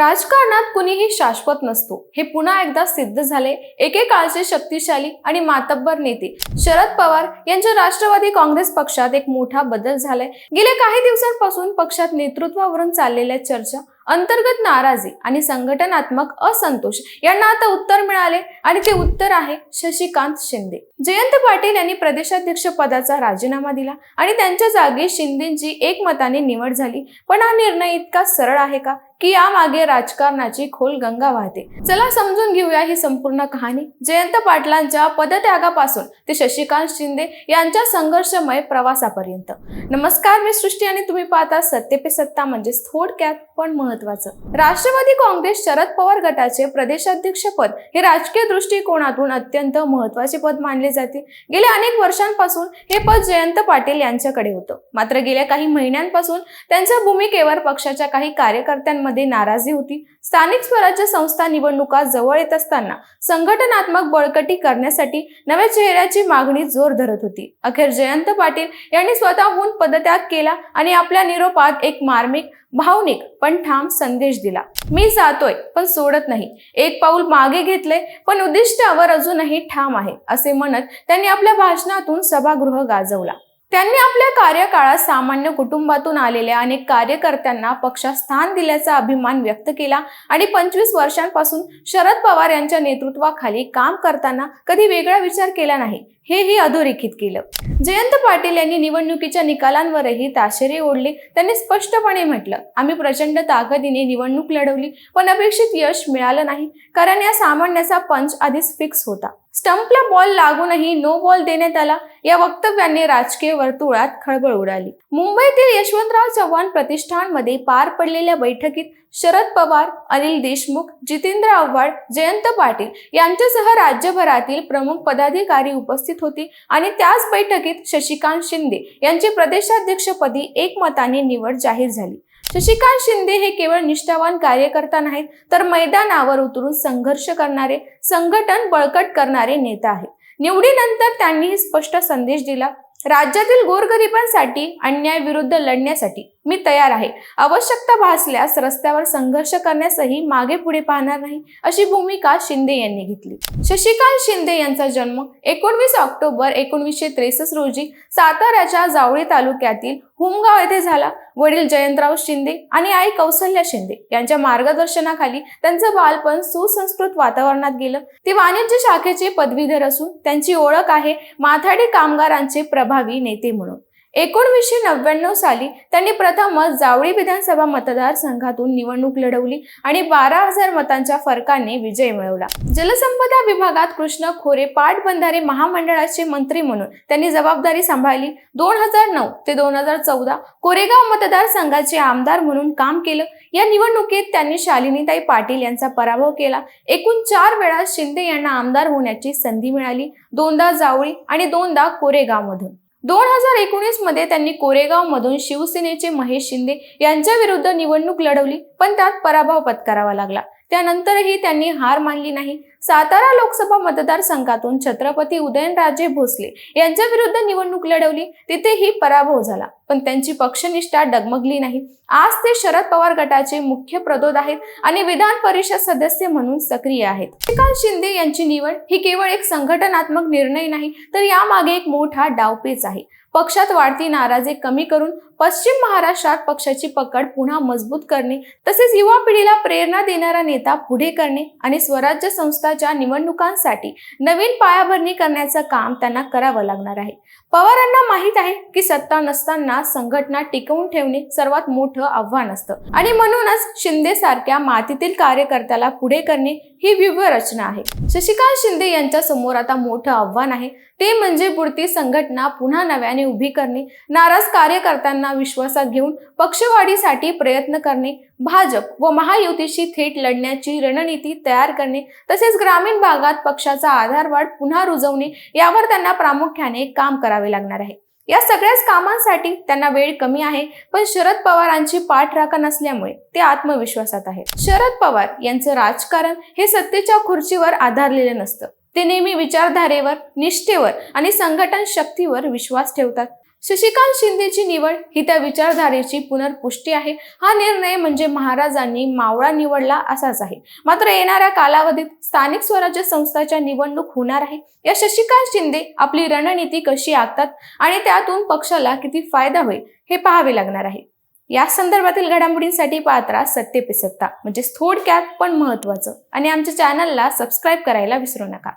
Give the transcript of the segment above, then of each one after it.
राजकारणात कुणीही शाश्वत नसतो. हे पुन्हा एकदा सिद्ध झाले. एकेकाळचे शक्तिशाली आणि मातब्बर नेते शरद पवार यांच्या राष्ट्रवादी काँग्रेस पक्षात एक मोठा बदल झालाय. गेल्या काही दिवसांपासून पक्षात नेतृत्वावरून चाललेल्या चर्चा अंतर्गत नाराजी आणि संघटनात्मक असंतोष यांना आता उत्तर मिळाले आणि ते उत्तर आहे शशिकांत शिंदे. जयंत पाटील यांनी प्रदेशाध्यक्ष पदाचा राजीनामा दिला आणि त्यांच्या जागी शिंदेची एकमताने निवड झाली. पण हा निर्णय इतका सरळ आहे का? की यामागे राजकारणाची खोल गंगा वाहते. चला समजून घेऊया ही संपूर्ण कहाणी. जयंत पाटलांच्या पदत्यागापासून ते शशिकांत शिंदे यांच्या संघर्षमय प्रवासापर्यंत. नमस्कार मी सृष्टी आणि तुम्ही पाहता सत्य पे सत्ता म्हणजे थोडक्यात पण महत्वाचं राष्ट्रवादी काँग्रेस शरद पवार गटाचे प्रदेशाध्यक्ष पद हे राजकीय दृष्टिकोनातून अत्यंत महत्त्वाचे पद मानले जाते. गेल्या अनेक वर्षांपासून हे पद जयंत पाटील यांच्याकडे होतं. मात्र गेल्या काही महिन्यांपासून त्यांच्या भूमिकेवर पक्षाच्या काही कार्यकर्त्यांमध्ये नाराजी होती. स्थानिक स्वराज्य संस्था निवडणुका जवळ येत असताना संघटनात्मक बळकटी करण्यासाठी नव्या चेहऱ्याची मागणी जोर धरत होती. अखेर जयंत पाटील यांनी स्वतःहून पदत्याग केला आणि आपल्या निरोपात एक मार्मिक भावनिक पण ठाम संदेश दिला. मी जातोय पण सोडत नाही. एक पाऊल मागे घेतले पण उद्दिष्टावर अजूनही ठाम आहे असे म्हणत त्यांनी आपल्या भाषणातून सभागृह गाजवला. त्यांनी आपल्या कार्यकाळात सामान्य कुटुंबातून आलेल्या अनेक कार्यकर्त्यांना पक्षात स्थान दिल्याचा अभिमान व्यक्त केला आणि पंचवीस वर्षांपासून शरद पवार यांच्या नेतृत्वाखाली काम करताना कधी वेगळा विचार केला नाही. हेही अधोरेखित केलं. जयंत पाटील यांनी निवडणुकीच्या निकालांवरही ताशेरे ओढले. त्यांनी स्पष्टपणे म्हटलं आम्ही प्रचंड ताकदीने निवडणूक लढवली पण अपेक्षित यश मिळालं नाही कारण या सामन्याचा पंच आधीच फिक्स होता. स्टंपला बॉल लागूनही नो बॉल देण्यात आला. या वक्तव्याने राजकीय वर्तुळात खळबळ उडाली. मुंबईतील यशवंतराव चव्हाण प्रतिष्ठानमध्ये पार पडलेल्या बैठकीत शरद पवार अनिल देशमुख जितेंद्र आव्हाड जयंत पाटील यांच्यासह राज्यभरातील प्रमुख पदाधिकारी उपस्थित होते आणि त्याच बैठकीत शशिकांत शिंदे यांची प्रदेशाध्यक्षपदी एकमताने निवड जाहीर झाली. शशिकांत शिंदे हे केवळ निष्ठावान कार्यकर्ता नाहीत तर मैदानावर उतरून संघर्ष करणारे संघटन बळकट करणारे नेता आहेत. निवडीनंतर त्यांनी स्पष्ट संदेश दिला राज्यातील गोरगरिबांसाठी अन्यायाविरुद्ध लढण्यासाठी मी तयार आहे. आवश्यकता भासल्यास रस्त्यावर संघर्ष करण्यासही मागे पुढे पाहणार नाही अशी भूमिका शिंदे यांनी घेतली. शशिकांत शिंदे यांचा जन्म एकोणवीस ऑक्टोबर एकोणवीसशे त्रेसष्ट रोजी साताऱ्याच्या जावळी तालुक्यातील हुमगाव येथे झाला. वडील जयंतराव शिंदे आणि आई कौसल्या शिंदे यांच्या मार्गदर्शनाखाली त्यांचं बालपण सुसंस्कृत वातावरणात गेलं. ते वाणिज्य शाखेचे पदवीधर असून त्यांची ओळख आहे माथाडी कामगारांचे प्रभावी नेते म्हणून. एकोणवीसशे नव्याण्णव साली त्यांनी प्रथमच जावळी विधानसभा मतदारसंघातून निवडणूक लढवली आणि बारा हजार मतांच्या फरकाने विजय मिळवला. जलसंपदा विभागात कृष्ण खोरे पाटबंधारे महामंडळाचे मंत्री म्हणून त्यांनी जबाबदारी सांभाळली. दोन हजार नऊ ते दोन हजार चौदा कोरेगाव मतदारसंघाचे आमदार म्हणून काम केलं. या निवडणुकीत त्यांनी शालिनीताई पाटील यांचा पराभव केला. एकूण चार वेळा शिंदे यांना आमदार होण्याची संधी मिळाली. दोनदा जावळी आणि दोनदा कोरेगावमधून. दोन हजार एकोणीसमध्ये त्यांनी कोरेगावमधून शिवसेनेचे महेश शिंदे यांच्या विरुद्ध निवडणूक लढवली पण त्यात पराभव पत्करावा लागला. त्यानंतरही त्यांनी हार मानली नाही. सातारा लोकसभा मतदारसंघातून छत्रपती उदयनराजे भोसले यांच्या विरुद्ध निवडणूक लढवली. तिथेही पराभव झाला. पण त्यांची पक्षनिष्ठा डगमगली नाही. आज ते शरद पवार गटाचे मुख्य प्रदोद आहेत आणि विधान परिषद सदस्य म्हणून सक्रिय आहेत. श्रीकांत शिंदे यांची निवड ही केवळ एक संघटनात्मक निर्णय नाही तर यामागे एक मोठा डावपेच आहे. पक्षात वाढती नाराजी कमी करून पश्चिम महाराष्ट्रात पक्षाची पकड पुन्हा मजबूत करणे तसेच युवा पिढीला प्रेरणा देणारा नेता पुढे करणे आणि स्वराज्य संस्थाच्या निवडणुकांसाठी नवीन पायाभरणी करण्याचं काम त्यांना करावं लागणार आहे. पवारांना माहीत आहे की सत्ता नसताना संघटना टिकवून ठेवणे सर्वात मोठं आव्हान असतं. आणि म्हणूनच शिंदे सारख्या मातीतील कार्यकर्त्याला पुढे करणे ही व्यूह रचना आहे. शशिकांत शिंदे यांच्या समोर आता मोठं आव्हान आहे. ते म्हणजे पुढती संघटना पुन्हा नव्याने उभी करणे नाराज कार्यकर्त्यांना विश्वासात घेऊन पक्षवाढीसाठी प्रयत्न करणे भाजप व महायुतीशी थेट लढण्याची रणनीती तयार करणे तसेच ग्रामीण भागात पक्षाचा आधारवाढ पुन्हा रुजवणे यावर त्यांना प्रामुख्याने काम करावे लागणार आहे. या सगळ्याच कामांसाठी त्यांना वेळ कमी आहे पण शरद पवारांची पाठराखा नसल्यामुळे ते आत्मविश्वासात आहेत. शरद पवार यांचं राजकारण हे सत्तेच्या खुर्चीवर आधारलेलं नसतं. ते नेहमी विचारधारेवर निष्ठेवर आणि संघटन शक्तीवर विश्वास ठेवतात. शशिकांत शिंदेची निवड ही त्या विचारधारेची पुनर्पुष्टी आहे. हा निर्णय म्हणजे महाराजांनी मावळा निवडला असाच आहे. मात्र येणाऱ्या कालावधीत स्थानिक स्वराज्य संस्थाच्या निवडणूक होणार आहे. या शशिकांत शिंदे आपली रणनीती कशी आखतात आणि त्यातून पक्षाला किती फायदा होईल हे पाहावे लागणार आहे. या संदर्भातील घडामोडींसाठी पात्रा सत्य पिसत्ता म्हणजे थोडक्यात पण महत्वाचं आणि आमच्या चॅनलला सबस्क्राईब करायला विसरू नका.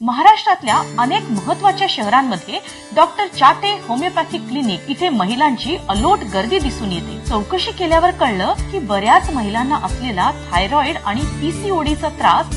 महाराष्ट्रातल्या अनेक महत्त्वाच्या शहरांमध्ये डॉक्टर चाटे होमिओपॅथिक क्लिनिक इथे महिलांची अलोट गर्दी दिसून येते. चौकशी केल्यावर कळलं की बऱ्याच महिलांना असलेला थायरॉइड आणि पीसीओडीचा त्रास